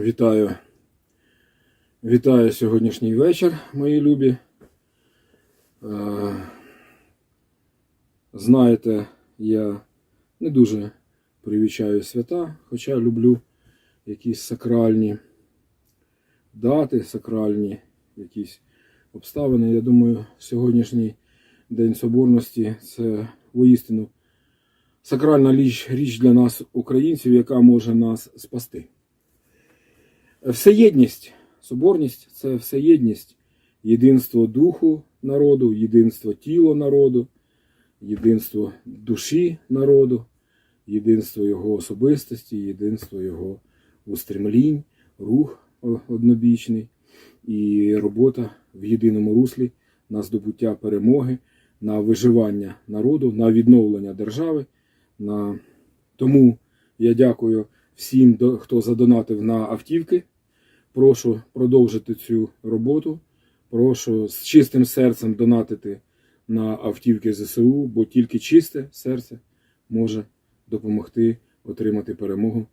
Вітаю. Вітаю сьогоднішній вечір, мої любі. Е, Знаєте, я не дуже привічаю свята, хоча люблю якісь сакральні дати, сакральні якісь обставини. Я думаю, сьогоднішній День Соборності це воістину сакральна річ, річ для нас, українців, яка може нас спасти. Всеєдність, соборність це всеєдність, єдинство духу народу, єдинство тіла народу, єдинство душі народу, єдинство його особистості, єдинство його устремлінь, рух однобічний і робота в єдиному руслі на здобуття перемоги, на виживання народу, на відновлення держави. На... Тому я дякую всім, хто задонатив на автівки. Прошу продовжити цю роботу. Прошу з чистим серцем донатити на автівки ЗСУ, бо тільки чисте серце може допомогти отримати перемогу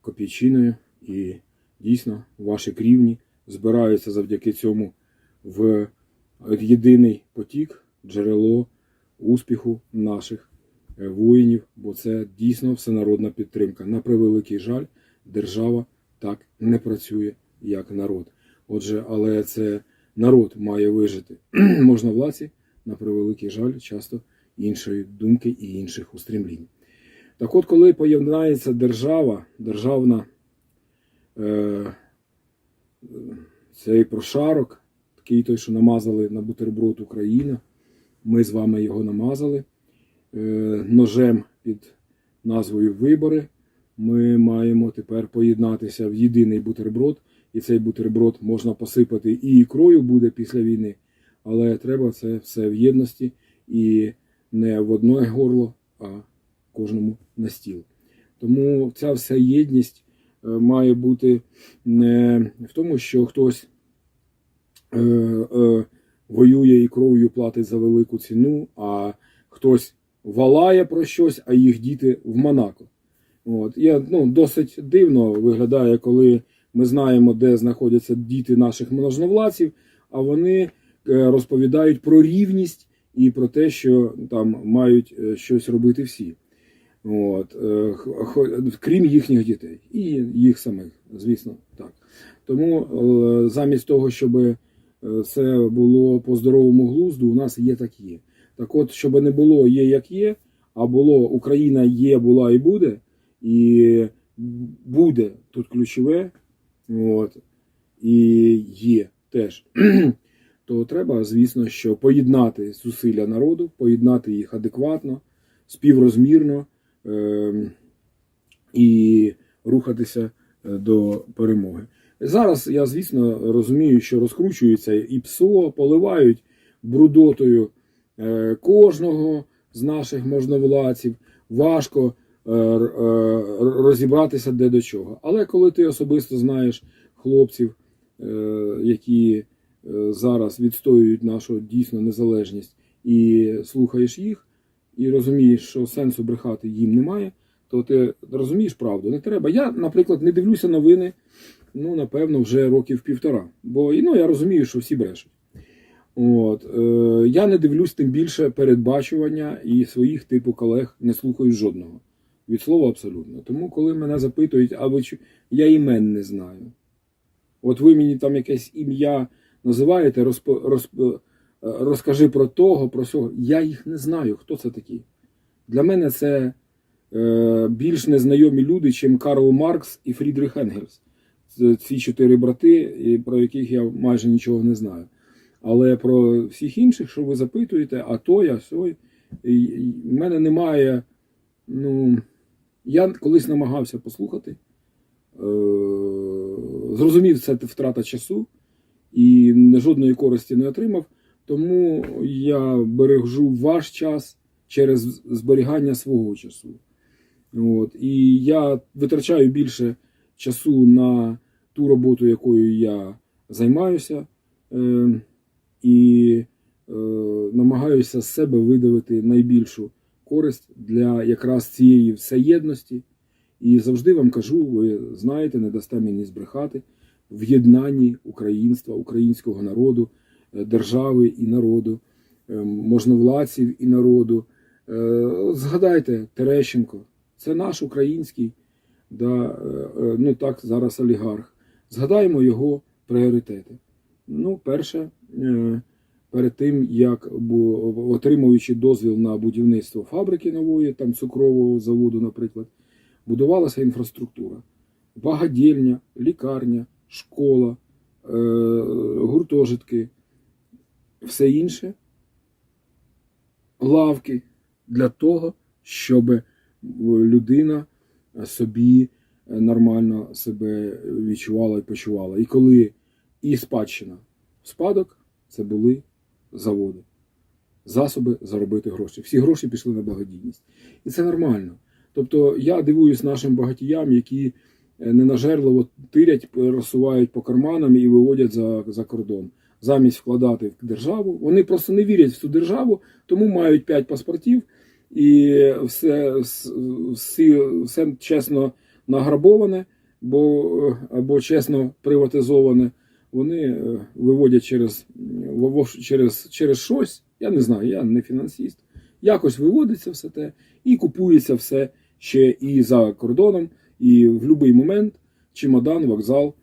копійчиною. І дійсно ваші крівні збираються завдяки цьому в єдиний потік, джерело успіху наших е, воїнів, бо це дійсно всенародна підтримка. На превеликий жаль, держава так не працює, як народ. Отже, але це народ має вижити. Можна владці, на превеликий жаль, часто іншої думки і інших устремлінь. Так от, коли поєднається держава, державна е, цей прошарок, такий той, що намазали на бутерброд Україна, ми з вами його намазали е, ножем під назвою Вибори. Ми маємо тепер поєднатися в єдиний бутерброд, і цей бутерброд можна посипати і ікрою буде після війни, але треба це все в єдності і не в одне горло, а кожному на стіл. Тому ця вся єдність е, має бути не в тому, що хтось е, е, воює і кров'ю платить за велику ціну, а хтось валає про щось, а їх діти в Монако. От. Я, ну, досить дивно виглядає, коли ми знаємо, де знаходяться діти наших можновладців, а вони е, розповідають про рівність і про те, що там мають е, щось робити всі. От, е, крім їхніх дітей і їх самих, звісно, так. Тому замість того, щоб це було по здоровому глузду, у нас є так є. Так от, щоб не було є як є, а було Україна є, була і буде, і буде тут ключове, от, і є теж. То треба, звісно, що поєднати зусилля народу, поєднати їх адекватно, співрозмірно е- і рухатися е, до перемоги. Зараз я, звісно, розумію, що розкручується і ПСО, поливають брудотою е, кожного з наших можновладців. Важко розібратися де до чого. Але коли ти особисто знаєш хлопців, е, які е, зараз відстоюють нашу дійсно незалежність, і слухаєш їх, і розумієш, що сенсу брехати їм немає, то ти розумієш правду. Не треба. Я, наприклад, не дивлюся новини, ну, напевно, вже років півтора. Бо ну, я розумію, що всі брешуть. От, е, я не дивлюсь тим більше передбачування і своїх типу колег не слухаю жодного. Від слова абсолютно. Тому, коли мене запитують, а ви я імен не знаю. От ви мені там якесь ім'я називаєте, розп... розп... е, розкажи про того, про сього. Я їх не знаю, хто це такі. Для мене це е, більш незнайомі люди, чим Карл Маркс і Фрідрих Енгельс. Це ці чотири брати, про яких я майже нічого не знаю. Але про всіх інших, що ви запитуєте, а то я сой, в мене немає. Ну, я колись намагався послухати. Е, зрозумів, це втрата часу і жодної користі не отримав. Тому я бережу ваш час через зберігання свого часу. От. І я витрачаю більше часу на ту роботу, якою я займаюся, е, і е, намагаюся з себе видавити найбільшу користь для якраз цієї всеєдності І завжди вам кажу, ви знаєте, не дасте мені збрехати в єднанні українства, українського народу, е, держави і народу, е, можновладців і народу. Е, Згадайте Терещенко, це наш український, да, ну так зараз олігарх. Згадаємо його пріоритети. Ну, перше, перед тим, як отримуючи дозвіл на будівництво фабрики нової, там цукрового заводу, наприклад, будувалася інфраструктура. Багадільня, лікарня, школа, е, гуртожитки, все інше, лавки для того, щоб людина собі нормально себе відчувала і почувала. І коли і спадщина спадок, це були заводи, засоби заробити гроші. Всі гроші пішли на благодійність. І це нормально. Тобто я дивуюсь нашим багатіям, які е, ненажерливо тирять, розсувають по карманам і виводять за, за кордон. Замість вкладати в державу. Вони просто не вірять в цю державу, тому мають 5 паспортів і все, всі, все чесно награбоване, бо, або чесно приватизоване. Вони е, виводять через, через, через щось. Я не знаю, я не фінансист. Якось виводиться все те і купується все ще і за кордоном, і в будь-який момент чемодан, вокзал,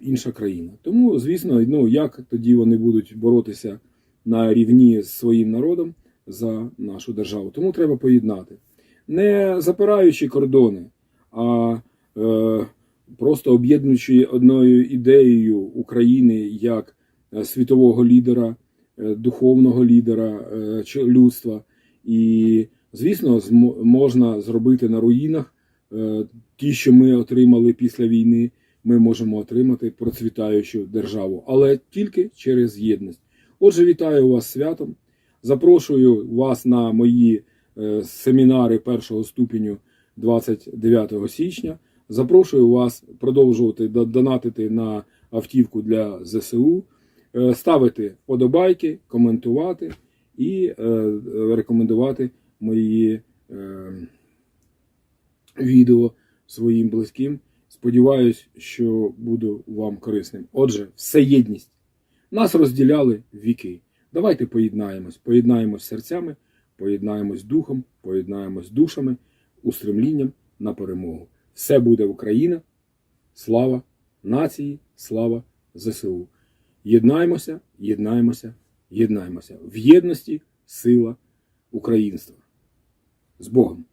інша країна. Тому, звісно, ну як тоді вони будуть боротися на рівні з своїм народом за нашу державу. Тому треба поєднати. Не запираючи кордони, а е, просто об'єднуючи одною ідеєю України як е, світового лідера, е, духовного лідера е, людства. І, звісно, можна зробити на руїнах ті, що ми отримали після війни. Ми можемо отримати процвітаючу державу, але тільки через єдність. Отже, вітаю вас святом. Запрошую вас на мої семінари першого ступеню 29 січня. Запрошую вас продовжувати донатити на автівку для ЗСУ, е, ставити вподобайки, коментувати і е, рекомендувати мої е, відео своїм близьким. Сподіваюсь, що буду вам корисним. Отже, все єдність. Нас розділяли віки. Давайте поєднаємось, поєднаємось серцями, поєднаємось духом, поєднаємось душами, устремлінням на перемогу. Все буде Україна. Слава нації, слава ЗСУ. Єднаймося, єднаймося, єднаймося. В єдності сила українства. З Богом!